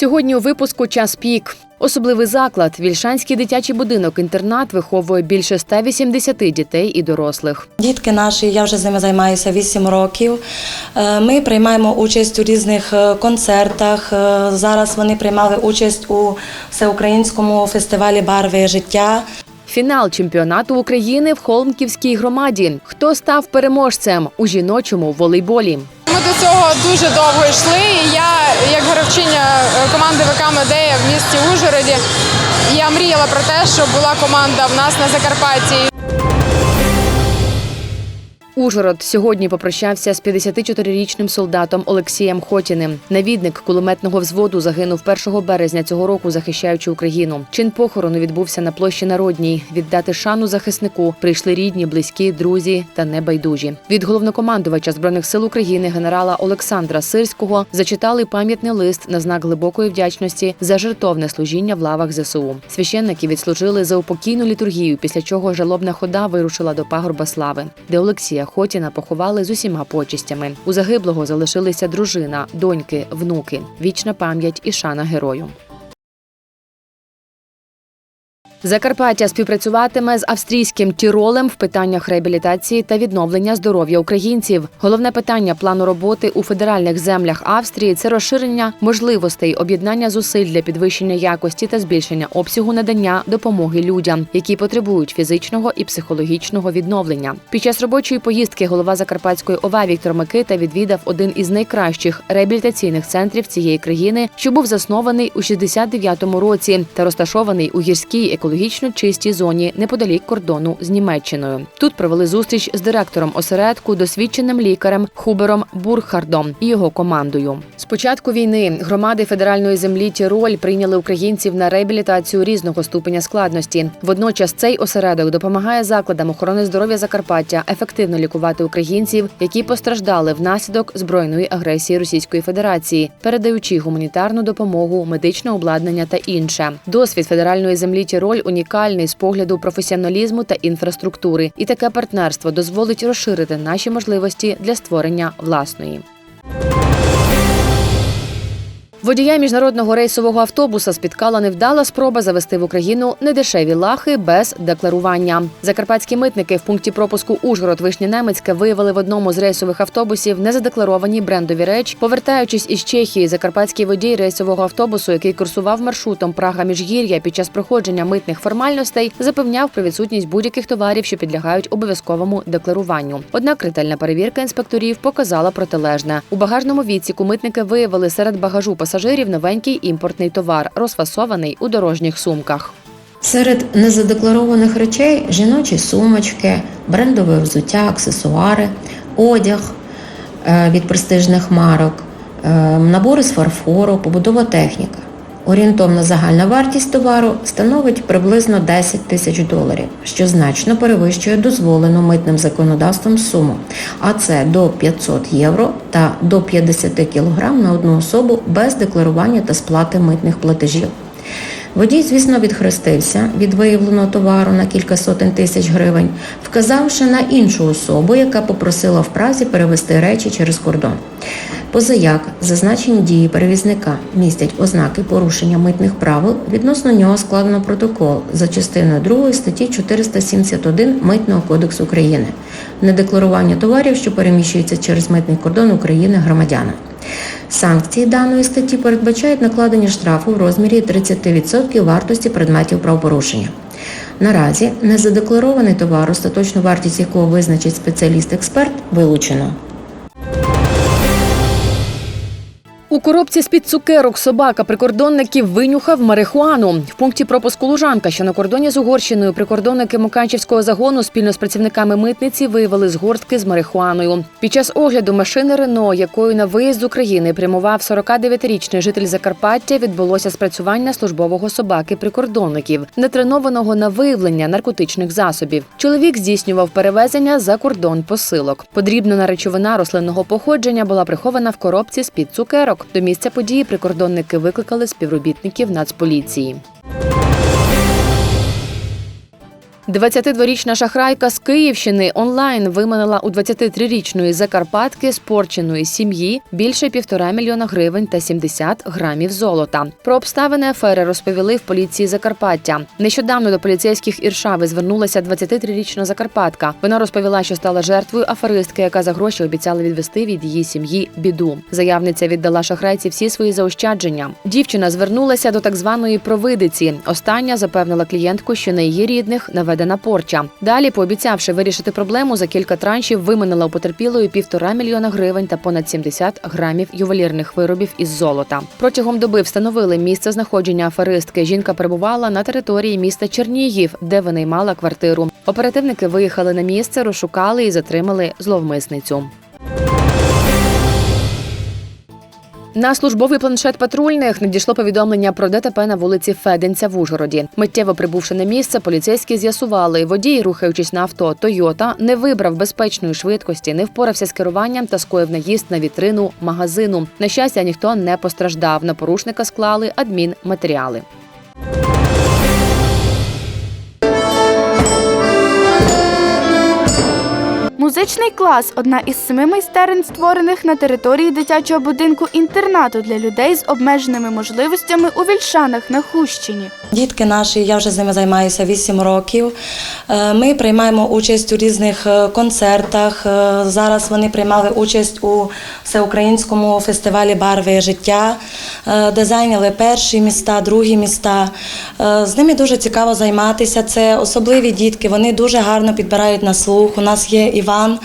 Сьогодні у випуску час пік. Особливий заклад Вільшанський дитячий будинок-інтернат виховує більше 180 дітей і дорослих. Дітки наші, я вже з ними займаюся 8 років. Е, Ми приймаємо участь у різних е, концертах. Е, Зараз вони приймали участь у всеукраїнському фестивалі Барви життя. Фінал чемпіонату України в Холмківській громаді. Хто став переможцем у жіночому волейболі? Ми до цього дуже довго йшли. Е, команди ВК Медея в місті Ужгороді, я мріяла про те, щоб була команда в нас на Закарпатті. Ужгород сьогодні попрощався з 54-річним солдатом Олексієм Хотіним. Навідник кулеметного взводу загинув 1 березня цього року, захищаючи Україну. Чин похорону відбувся на площі Народній. Віддати шану захиснику прийшли рідні, близькі, друзі та небайдужі. Від головнокомандувача збройних сил України генерала Олександра Сирського зачитали пам'ятний лист на знак глибокої вдячності за жертовне служіння в лавах ЗСУ. Священники відслужили за упокійну літургію, після чого жалобна хода вирушила до пагорба слави, де Олексія Хотіна поховали з усіма почистями. У загиблого залишилися дружина, доньки, внуки. Вічна пам'ять і шана герою. Закарпаття співпрацюватиме з австрійським Тіролем в питаннях реабілітації та відновлення здоров'я українців. Головне питання плану роботи у федеральних землях Австрії це розширення можливостей об'єднання зусиль для підвищення якості та збільшення обсягу надання допомоги людям, які потребують фізичного і психологічного відновлення. Під час робочої поїздки голова Закарпатської ОВА Віктор Микита відвідав один із найкращих реабілітаційних центрів цієї країни, що був заснований у 69-му році та розташований у гірській екологічно чистій зоні неподалік кордону з Німеччиною. Тут провели зустріч з директором осередку, досвідченим лікарем Хубером Бурхардом і його командою. З початку війни громади федеральної землі Тіроль прийняли українців на реабілітацію різного ступеня складності. Водночас цей осередок допомагає закладам охорони здоров'я Закарпаття ефективно лікувати українців, які постраждали внаслідок збройної агресії Російської Федерації, передаючи гуманітарну допомогу, медичне обладнання та інше. Досвід федеральної землі Тіроль унікальний з погляду професіоналізму та інфраструктури, і таке партнерство дозволить розширити наші можливості для створення власної. Водія міжнародного рейсового автобуса спіткала невдала спроба завести в Україну недешеві лахи без декларування. Закарпатські митники в пункті пропуску Ужгород Вишня Немецьке виявили в одному з рейсових автобусів незадекларовані брендові речі. Повертаючись із Чехії, закарпатський водій рейсового автобусу, який курсував маршрутом Прага Міжгір'я під час проходження митних формальностей, запевняв про відсутність будь-яких товарів, що підлягають обов'язковому декларуванню. Однак ретельна перевірка інспекторів показала протилежне. У багажному відсіку митники виявили серед багажу пасажирів новенький імпортний товар, розфасований у дорожніх сумках. Серед незадекларованих речей жіночі сумочки, брендове взуття, аксесуари, одяг е, від престижних марок, е, набори з фарфору, побудова техніка. Орієнтовна загальна вартість товару становить приблизно 10 тисяч доларів, що значно перевищує дозволену митним законодавством суму, а це до 500 євро та до 50 кг на одну особу без декларування та сплати митних платежів. Водій, звісно, відхрестився від виявленого товару на кілька сотень тисяч гривень, вказавши на іншу особу, яка попросила в Празі перевести речі через кордон. Позаяк зазначені дії перевізника містять ознаки порушення митних правил, відносно нього складено протокол за частиною 2 статті 471 Митного кодексу України недекларування товарів, що переміщуються через митний кордон України громадянам. Санкції даної статті передбачають накладення штрафу в розмірі 30% вартості предметів правопорушення. Наразі незадекларований товар, остаточну вартість якого визначить спеціаліст-експерт, вилучено. У коробці з-під цукерок собака прикордонників винюхав марихуану. В пункті пропуску Лужанка, що на кордоні з Угорщиною, прикордонники Мукачівського загону спільно з працівниками митниці виявили згортки з марихуаною. Під час огляду машини Рено, якою на виїзд з України прямував 49-річний житель Закарпаття, відбулося спрацювання службового собаки прикордонників, нетренованого на виявлення наркотичних засобів. Чоловік здійснював перевезення за кордон посилок. Подрібнена речовина рослинного походження була прихована в коробці з-під цукерок. До місця події прикордонники викликали співробітників Нацполіції. 22-річна шахрайка з Київщини онлайн виманила у 23-річної закарпатки спорченої сім'ї більше півтора мільйона гривень та 70 грамів золота. Про обставини афери розповіли в поліції Закарпаття. Нещодавно до поліцейських Іршави звернулася 23-річна закарпатка. Вона розповіла, що стала жертвою аферистки, яка за гроші обіцяла відвести від її сім'ї біду. Заявниця віддала шахрайці всі свої заощадження. Дівчина звернулася до так званої провидиці. Остання запевнила клієнтку, що на її рідних наведена порча. Далі, пообіцявши вирішити проблему, за кілька траншів виманила у потерпілої півтора мільйона гривень та понад 70 грамів ювелірних виробів із золота. Протягом доби встановили місце знаходження аферистки. Жінка перебувала на території міста Чернігів, де винаймала квартиру. Оперативники виїхали на місце, розшукали і затримали зловмисницю. На службовий планшет патрульних надійшло повідомлення про ДТП на вулиці Феденця в Ужгороді. Миттєво прибувши на місце, поліцейські з'ясували, водій, рухаючись на авто Тойота, не вибрав безпечної швидкості, не впорався з керуванням та скоїв наїзд на вітрину магазину. На щастя, ніхто не постраждав. На порушника склали адмінматеріали. Музичний клас одна із семи майстерень, створених на території дитячого будинку інтернату для людей з обмеженими можливостями у Вільшанах на Хущині. Дітки наші, я вже з ними займаюся 8 років. Е, Ми приймаємо участь у різних е, концертах. Е, Зараз вони приймали участь у всеукраїнському фестивалі Барви життя, де зайняли перші міста, другі міста. З ними дуже цікаво займатися. Це особливі дітки. Вони дуже гарно підбирають на слух. У нас є Іван е,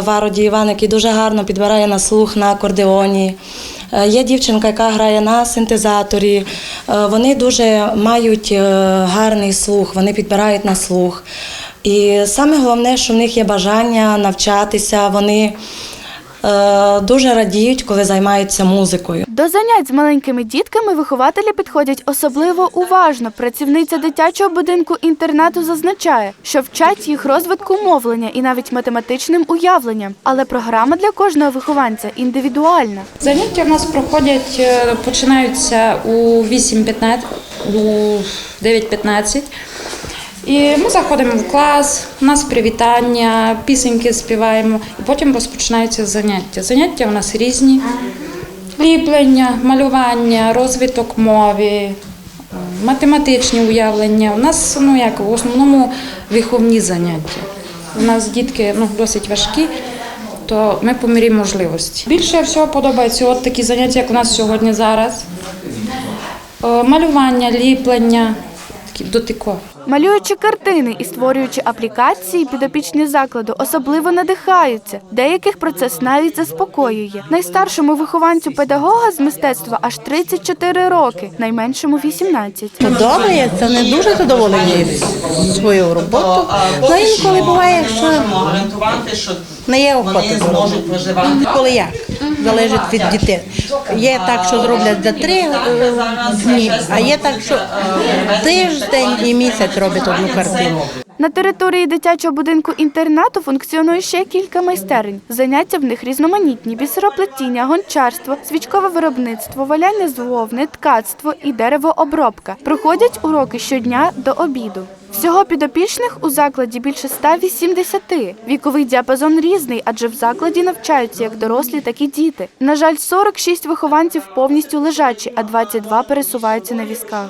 Вароді Іван, який дуже гарно підбирає на слух на акордеоні. Е, Є дівчинка, яка грає на синтезаторі. Е, Вони дуже мають гарний слух, вони підбирають на слух. І саме головне, що в них є бажання навчатися. Вони дуже радіють, коли займаються музикою. До занять з маленькими дітками вихователі підходять особливо уважно. Працівниця дитячого будинку інтернату зазначає, що вчать їх розвитку мовлення і навіть математичним уявленням. Але програма для кожного вихованця індивідуальна. Заняття у нас проходять, е, починаються у 8.15, у 9.15. І ми заходимо в клас, у нас привітання, пісеньки співаємо, і потім розпочинаються заняття. Заняття у нас різні: ліплення, малювання, розвиток мови, математичні уявлення. У нас ну як в основному виховні заняття. У нас дітки ну, досить важкі, то ми по мірі можливості. Більше всього подобаються от такі заняття, як у нас сьогодні зараз. Е, Малювання, ліплення, такі дотикові. Малюючи картини і створюючи аплікації, підопічні закладу особливо надихаються. Деяких процес навіть заспокоює. Найстаршому вихованцю педагога з мистецтва аж 34 роки, найменшому 18. подобається, не дуже задоволені своєю роботою. Але інколи буває, що не є охоти до роботи. Коли як? Залежить від дітей. Є так, що зроблять за три е, дні, а є так, що тиждень і місяць роблять одну картину. На території дитячого будинку інтернату функціонує ще кілька майстерень. Заняття в них різноманітні: бісероплетіння, гончарство, свічкове виробництво, валяння з вовни, ткацтво і деревообробка. Проходять уроки щодня до обіду. Всього підопічних у закладі більше 180. Віковий діапазон різний, адже в закладі навчаються як дорослі, так і діти. На жаль, 46 вихованців повністю лежачі, а 22 пересуваються на візках.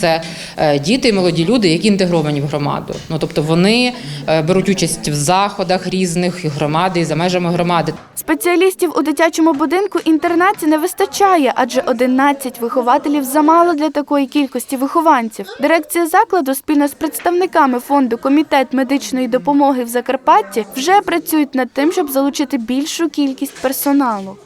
Це е, діти і молоді люди, які інтегровані в громаду. Ну тобто вони е, беруть участь в заходах різних громади і за межами громади. Спеціалістів у дитячому будинку інтернаті не вистачає, адже 11 вихователів замало для такої кількості вихованців. Дирекція закладу спільно з представниками фонду Комітет медичної допомоги в Закарпатті вже працюють над тим, щоб залучити більшу кількість персоналу.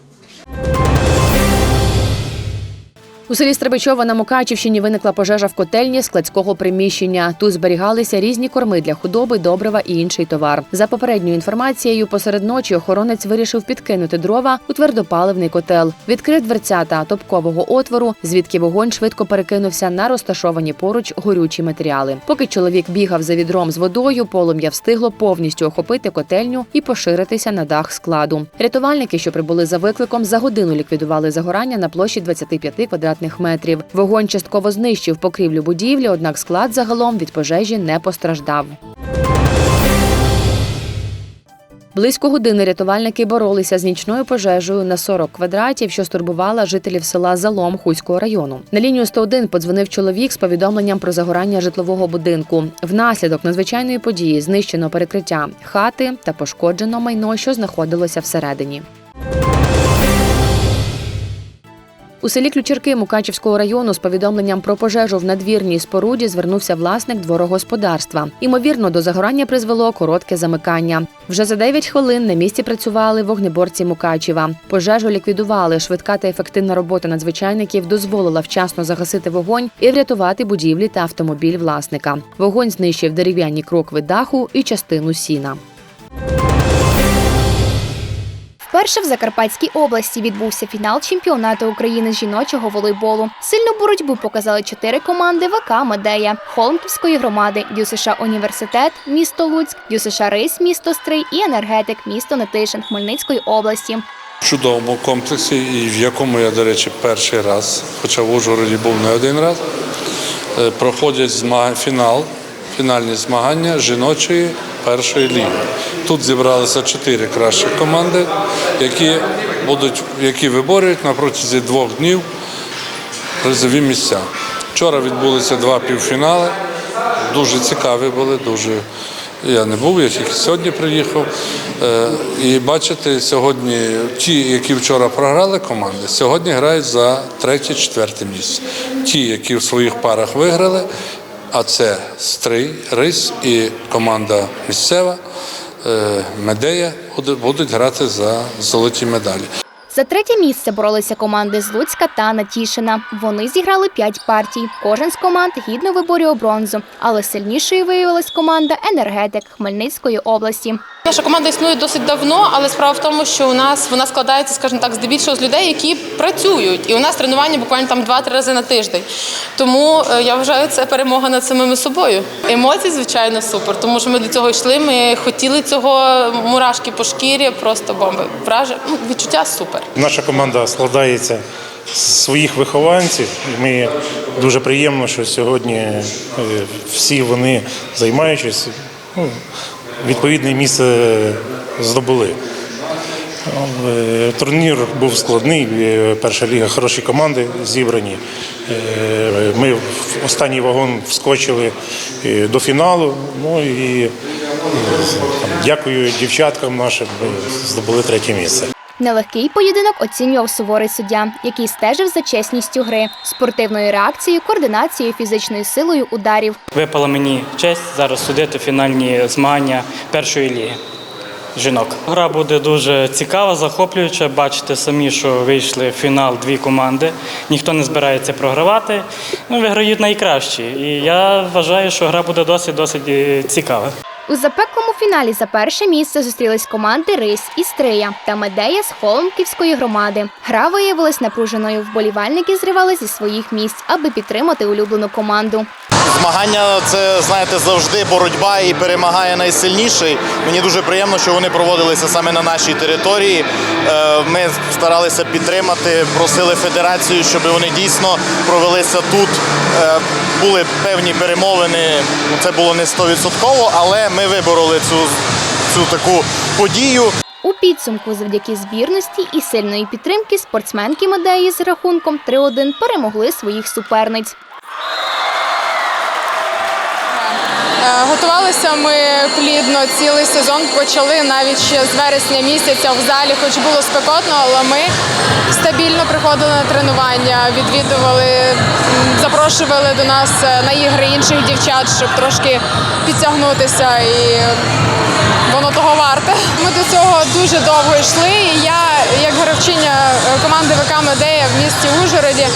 У селі Стребичова на Мукачівщині виникла пожежа в котельні складського приміщення. Тут зберігалися різні корми для худоби, добрива і інший товар. За попередньою інформацією, посеред ночі охоронець вирішив підкинути дрова у твердопаливний котел. Відкрив дверцята топкового отвору, звідки вогонь швидко перекинувся на розташовані поруч горючі матеріали. Поки чоловік бігав за відром з водою, полум'я встигло повністю охопити котельню і поширитися на дах складу. Рятувальники, що прибули за викликом, за годину ліквідували загорання на площі 25 квадратних квадратних метрів. Вогонь частково знищив покрівлю будівлі, однак склад загалом від пожежі не постраждав. Близько години рятувальники боролися з нічною пожежею на 40 квадратів, що стурбувала жителів села Залом Хуського району. На лінію 101 подзвонив чоловік з повідомленням про загорання житлового будинку. Внаслідок надзвичайної події знищено перекриття хати та пошкоджено майно, що знаходилося всередині. У селі Ключірки Мукачівського району з повідомленням про пожежу в надвірній споруді звернувся власник дворогосподарства. Імовірно, до загорання призвело коротке замикання. Вже за 9 хвилин на місці працювали вогнеборці Мукачева. Пожежу ліквідували. Швидка та ефективна робота надзвичайників дозволила вчасно загасити вогонь і врятувати будівлі та автомобіль власника. Вогонь знищив дерев'яні крокви даху і частину сіна. Вперше в Закарпатській області відбувся фінал чемпіонату України з жіночого волейболу. Сильну боротьбу показали чотири команди ВК Медея, Холмківської громади, ДЮСШ Університет, місто Луцьк, ДЮСШ Рис, місто Стрий і енергетик, місто Нетишин Хмельницької області. В чудовому комплексі, і в якому я, до речі, перший раз, хоча в Ужгороді був не один раз, е, проходять зма- фінал, фінальні змагання жіночої першої ліги. Тут зібралися чотири кращі команди, які будуть, які виборюють на протязі двох днів призові місця. Вчора відбулися два півфінали. Дуже цікаві були, дуже. Я не був, я тільки сьогодні приїхав. Е, І бачите, сьогодні ті, які вчора програли команди, сьогодні грають за третє, четверте місце. Ті, які в своїх парах виграли, а це Стрий, Рис і команда місцева е, Медея будуть- грати за золоті медалі. За третє місце боролися команди з Луцька та Натішина. Вони зіграли п'ять партій. Кожен з команд гідно виборював бронзу, але сильнішою виявилась команда енергетик Хмельницької області. Наша команда існує досить давно, але справа в тому, що у нас вона складається, скажімо так, здебільшого з людей, які працюють. І у нас тренування буквально там 2-3 рази на тиждень. Тому е, я вважаю, це перемога над самими собою. Емоції, звичайно, супер, тому що ми до цього йшли. Ми хотіли цього мурашки по шкірі, просто бомби. Враже, ну, відчуття супер. Наша команда складається з своїх вихованців. Ми дуже приємно, що сьогодні е, всі вони, займаючись, ну, відповідне місце здобули. Е, Турнір був складний, е, перша ліга, хороші команди зібрані. Е, Ми в останній вагон вскочили до фіналу. Ну і дякую дівчаткам нашим, здобули третє місце. Нелегкий поєдинок оцінював суворий суддя, який стежив за чесністю гри, спортивною реакцією, координацією, фізичною силою ударів. Випала мені честь зараз судити фінальні змагання першої ліги жінок. Гра буде дуже цікава, захоплююча. Бачите самі, що вийшли в фінал дві команди. Ніхто не збирається програвати. Ну, виграють найкращі. І я вважаю, що гра буде досить досить е, цікава. У запеклому фіналі за перше місце зустрілись команди Рись і Стрия та Медея з Холмківської громади. Гра виявилась напруженою. Вболівальники зривали зі своїх місць, аби підтримати улюблену команду. Змагання це знаєте завжди боротьба і перемагає найсильніший. Мені дуже приємно, що вони проводилися саме на нашій території. Е, Ми старалися підтримати, просили федерацію, щоб вони дійсно провелися тут. Е, Були певні перемовини. Це було не стовідсотково, але ми вибороли цю, цю таку подію. У підсумку, завдяки збірності і сильної підтримки, спортсменки Медеї з рахунком 3-1 перемогли своїх суперниць. Готувалися ми плідно цілий сезон. Почали навіть ще з вересня місяця в залі, хоч було спекотно, але ми стабільно приходили на тренування, відвідували, запрошували до нас е, на ігри інших дівчат, щоб трошки підтягнутися і воно того варте. Ми до цього дуже довго йшли. І я, як гравчиня е, команди ВК Медея в місті Ужгороді,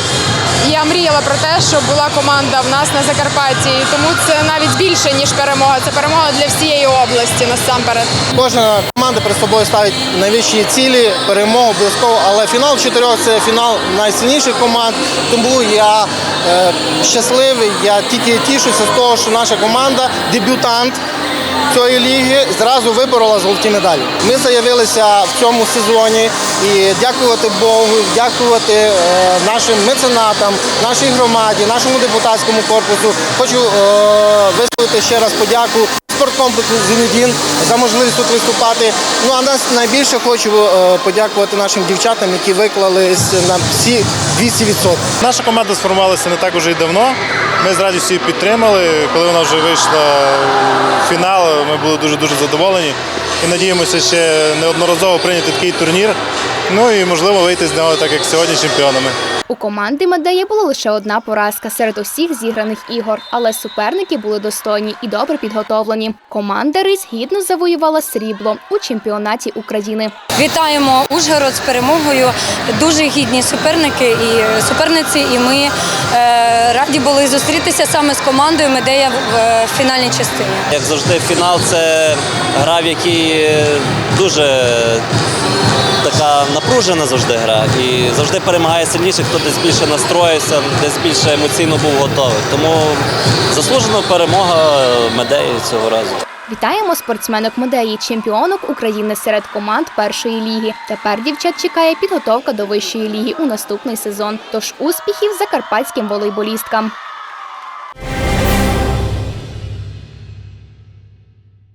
я мріяла про те, щоб була команда в нас на Закарпатті. І тому це навіть більше ніж перемога. Це перемога для всієї області насамперед. Кожна команда перед собою ставить найвищі цілі, перемогу обов'язково, але фінал чотирьох це фінал найсильніших команд. Тому я е, щасливий, я тільки тішуся з того, що наша команда дебютант цієї ліги зразу виборола золоті медалі. Ми заявилися в цьому сезоні і дякувати Богу, дякувати е, нашим меценатам, нашій громаді, нашому депутатському корпусу. Хочу е, висловити ще раз подяку спорткомплексу Зенедін за можливість тут виступати. Ну а нас найбільше хочу е, подякувати нашим дівчатам, які виклались на всі 200%. Наша команда сформувалася не так уже й давно. Ми з радістю її підтримали. Коли вона вже вийшла в фінал, ми були дуже-дуже задоволені і надіємося ще неодноразово прийняти такий турнір. Ну і можливо вийти з нього так, як сьогодні, чемпіонами. У команди Медеї була лише одна поразка серед усіх зіграних ігор, але суперники були достойні і добре підготовлені. Команда Рись гідно завоювала срібло у чемпіонаті України. Вітаємо Ужгород з перемогою. Дуже гідні суперники і суперниці. І ми е, раді були зустрітися саме з командою Медея в фінальній частині. Як завжди, фінал це гра, в якій дуже така напружена завжди гра. І завжди перемагає сильніший, хто десь більше настроївся, десь більше емоційно був готовий. Тому заслужена перемога медеї цього разу. Вітаємо спортсменок Медеї, чемпіонок України серед команд першої ліги. Тепер дівчат чекає підготовка до вищої ліги у наступний сезон. Тож успіхів закарпатським волейболісткам.